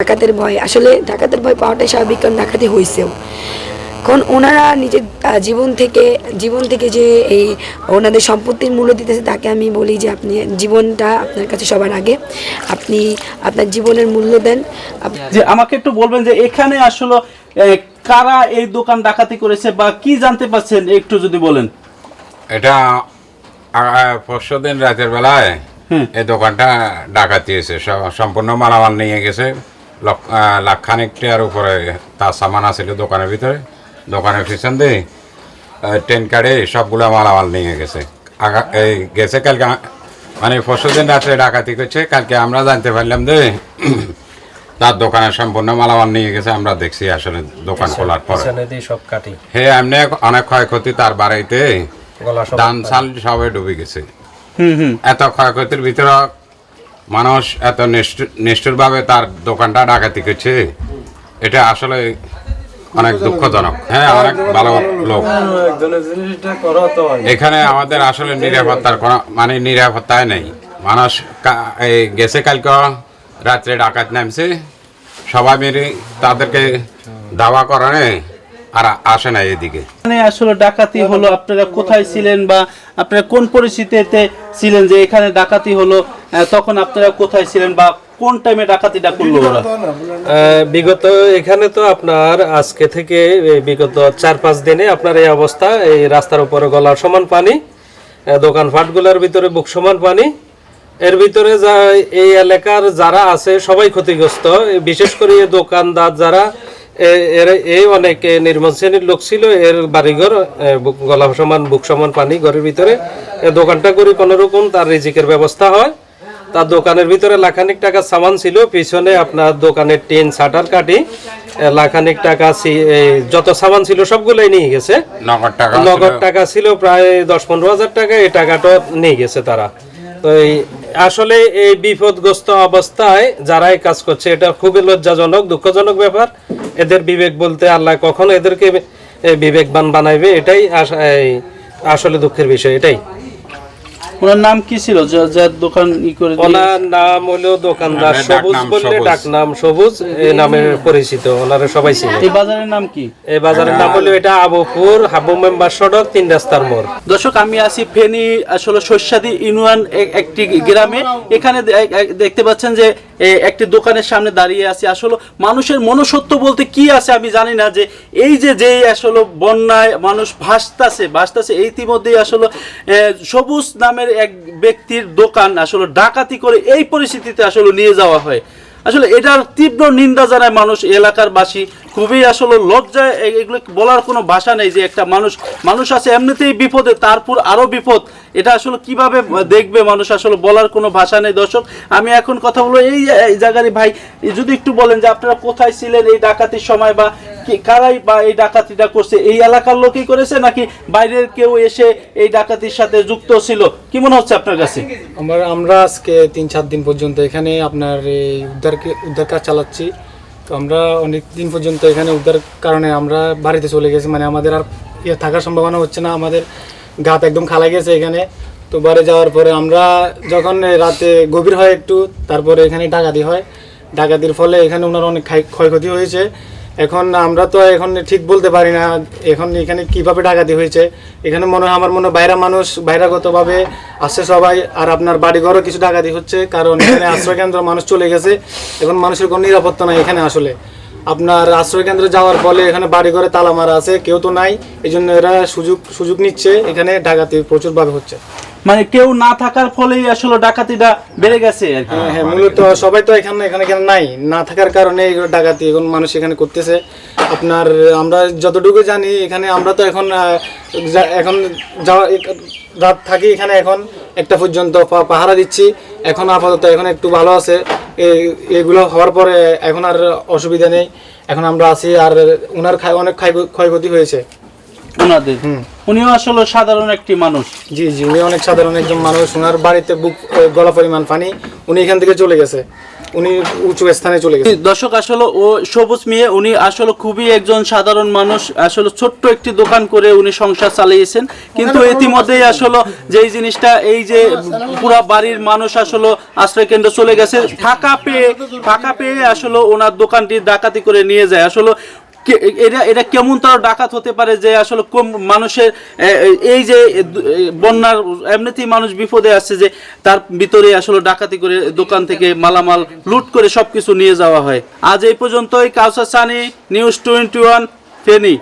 ডাকাতের ভয়। আসলে ডাকাতের ভয় পাওয়াটাই স্বাভাবিক কারণ ডাকাতি হয়েছেও কারণ ওনারা নিজের জীবন থেকে জীবন থেকে যে এই ওনাদের সম্পত্তির মূল্য দিতেছে তাকে আমি বলি যে আপনি জীবনটা আপনার কাছে সবার আগে। আপনি আপনার জীবনের মূল্য দেন। যে আমাকে একটু বলবেন যে এখানে আসলে কারা এই দোকান ডাকাতি করেছে বা কি জানতে পারছেন একটু যদি বলেন। এটা পরশু দিন রাতের বেলায় হুম। এই দোকানটা ডাকাতি হয়েছে সব- সম্পূর্ণ মালামাল নিয়ে গেছে। লাখখানেক টাকার উপরে তার সামান আছিল দোকানের ভিতরে। দোকানের পিছন দিয়ে ট্রেন কার্ডে সবগুলো মালামাল নিয়ে গেছে। আগা এই গেছে কালকে মানে পরশু দিন রাত্রে ডাকাতি করছে কালকে আমরা জানতে পারলাম যে তার দোকানে সম্পূর্ণ মালামাল নিয়ে গেছে আমরা দেখছি আসলে দোকান খোলার পরে। পিছনে সব কাটি। হে এমনি অনেক ক্ষয়ক্ষতি তার বাড়িতে। গলা সব ধান চাল সবে ডুবে গেছে। হুম হুম। এত ক্ষয়ক্ষতির ভিতরে মানুষ এত নিষ্ঠুর ভাবে তার দোকানটা ডাকাতি করছে। এটা আসলে অনেক দুঃখজনক। হ্যাঁ অনেক ভালো লোক। এখানে আমাদের আসলে নিরাপত্তার কোনো মানে নিরাপত্তায় নেই। মানুষ এই গেছে কালকে, রাত্রে ডাকাত নামছে। সবাই মিলে তাদেরকে দাওয়া করানে আর আসে না এদিকে। এখানে আসলে ডাকাতি হলো আপনারা কোথায় ছিলেন বা আপনারা কোন পরিস্থিতিতে ছিলেন যে এখানে ডাকাতি হলো তখন আপনারা কোথায় ছিলেন বা কোন টাইমে ডাকাতিটা করল ওরা? বিগত এখানে তো আপনার আজকে থেকে বিগত চার পাঁচ দিনে আপনার এই অবস্থা এই রাস্তার উপরে গলার সমান পানি আহ, দোকানপাটগুলোর ভিতরে বুক সমান পানি। এর ভিতরে যা এই এলাকার যারা আছে সবাই ক্ষতিগ্রস্ত বিশেষ করে দোকানদার যারা এর এই অনেক শ্রেণির লোক ছিল এর বাড়িঘর গলা সমান বুক সমান পানি ঘরের ভিতরে। দোকানটা করে কোনো রকম তার রিজিকের ব্যবস্থা হয়। তার দোকানের ভিতরে লাখানিক টাকা সামান ছিল পিছনে আপনার দোকানের টিন শাটার কাটি লাখানিক টাকা যত সামান ছিল সবগুলোই নিয়ে গেছে। নগদ টাকা ছিল। টাকা ছিল প্রায় দশ পনেরো হাজার টাকা এই টাকাটা নিয়ে গেছে তারা। তো এই আসলে এই বিপদগ্রস্ত অবস্থায় যারা এই কাজ করছে এটা খুবই লজ্জাজনক দুঃখজনক ব্যাপার। এদের বিবেক বলতে আল্লাহ কখন এদেরকে বিবেকবান বানাইবে? এটাই আসলে দুঃখের বিষয় এটাই। ওনার নাম কি ছিল? যার দোকান ই করে ওনার নাম হলো দোকানদার সবুজ বললে ডাক নাম সবুজ এই নামে পরিচিত ওনারা সবাই ছিল এই বাজারের নাম কি? এই বাজারের নাম হলো এটা আবুপুর হাবু মেম্বার সড়ক তিন রাস্তার মোড়। দর্শক আমি আছি ফেনী আসলে শস্যাদি ইউনিয়ন একটি গ্রামে। এখানে দেখতে পাচ্ছেন যে একটি দোকানের সামনে দাঁড়িয়ে আছি। আসলে মানুষের মনসত্ব বলতে কি আছে আমি জানি না যে এই যে যেই আসলে বন্যায় মানুষ ভাসতাছে ভাসতাছে এই ইতিমধ্যেই আসলে সবুজ নামের এক ব্যক্তির দোকান আসলে ডাকাতি করে এই পরিস্থিতিতে আসলে নিয়ে যাওয়া হয়। আসলে এটার তীব্র নিন্দা জানায় মানুষ এলাকার বাসী খুবই আসলে লজ্জায় এগুলো বলার কোনো ভাষা নেই যে একটা মানুষ মানুষ আছে এমনিতেই বিপদে, তারপর আরও বিপদ। এটা আসলে কীভাবে দেখবে মানুষ? আসলে বলার কোনো ভাষা নেই, দর্শক। আমি এখন কথা বলব এই জায়গারই ভাই যদি একটু বলেন যে আপনারা কোথায় ছিলেন এই ডাকাতির সময় বা কারাই বা এই ডাকাতিটা করছে? এই এলাকার লোকই করেছে নাকি বাইরের কেউ এসে এই ডাকাতির সাথে যুক্ত ছিল? কি মনে হচ্ছে আপনার কাছে? আমরা আমরা আজকে তিন চার দিন পর্যন্ত এখানে আপনার এই উদ্ধার উদ্ধার কাজ চালাচ্ছি। তো আমরা অনেক দিন পর্যন্ত এখানে উদ্ধার কারণে আমরা বাড়িতে চলে গেছি। মানে আমাদের আর ইয়ে থাকার সম্ভাবনা হচ্ছে না। আমাদের গাত একদম খালা গেছে এখানে। তো বাড়ি যাওয়ার পরে আমরা যখন রাতে গভীর হয় একটু, তারপরে এখানে ডাকাতি হয়। ডাকাতির ফলে এখানে ওনার অনেক ক্ষয়- ক্ষয়ক্ষতি হয়েছে। এখন আমরা তো এখন ঠিক বলতে পারি না এখন এখানে কীভাবে ডাকাতি হয়েছে। এখানে মনে হয় আমার মনে হয় বাইরা মানুষ বাইরাগতভাবে আসছে সবাই আর আপনার বাড়িঘরও কিছু ডাকাতি হচ্ছে কারণ এখানে আশ্রয়কেন্দ্র মানুষ চলে গেছে এখন মানুষের কোনো নিরাপত্তা নাই এখানে আসলে। আপনার আশ্রয়কেন্দ্রে যাওয়ার ফলে এখানে বাড়িঘরে তালা মারা আছে কেউ তো নাই এই জন্য এরা সুযোগ সুযোগ নিচ্ছে এখানে ডাকাতি প্রচুরভাবে হচ্ছে। মানে কেউ না থাকার ফলেই আসলে ডাকাতিটা বেড়ে গেছে আর কি। হ্যাঁ মূলত সবাই তো এখানে এখানে এখানে নাই। না থাকার কারণে এগুলো ডাকাতি এখন মানুষ এখানে করতেছে। আপনার, আমরা যতটুকু জানি, এখানে আমরা তো এখন এখন যাওয়া রাত থাকি এখানে এখন। একটা পর্যন্ত পাহারা দিচ্ছি। এখন আপাতত এখন একটু ভালো আছে। এগুলো হওয়ার পরে এখন আর অসুবিধা নেই। এখন আমরা আছি আর ওনার অনেক ক্ষয়- ক্ষয়ক্ষতি হয়েছে। ওনাদের। উনিও আসলে সাধারণ একটি মানুষ। জি জি উনি অনেক সাধারণ একজন মানুষ। ওনার বাড়িতে বুক গলা পরিমাণ পানি উনি এখান থেকে চলে গেছে। উনি উঁচু স্থানে চলে গেছে। দর্শক আসলে ও সবুজ মেয়ে উনি আসলে খুবই একজন সাধারণ মানুষ। আসলে ছোট্ট একটি দোকান করে উনি সংসার চালিয়েছেন। কিন্তু ইতিমধ্যেই আসলে যে জিনিসটা এই যে পুরা বাড়ির মানুষ আসলে আশ্রয় কেন্দ্র চলে গেছে ফাঁকা পেয়ে ফাঁকা পেয়ে আসলে ওনার দোকানটি ডাকাতি করে নিয়ে যায়। আসলে এটা এটা কেমন তার ডাকাত হতে পারে যে আসলে কম মানুষের এই যে বন্যার এমনিতেই মানুষ বিপদে আসছে যে তার ভিতরে আসলে ডাকাতি করে দোকান থেকে মালামাল লুট করে সব কিছু নিয়ে যাওয়া হয়। আজ এই পর্যন্তই, Kausar Sani, news twenty one, Feni.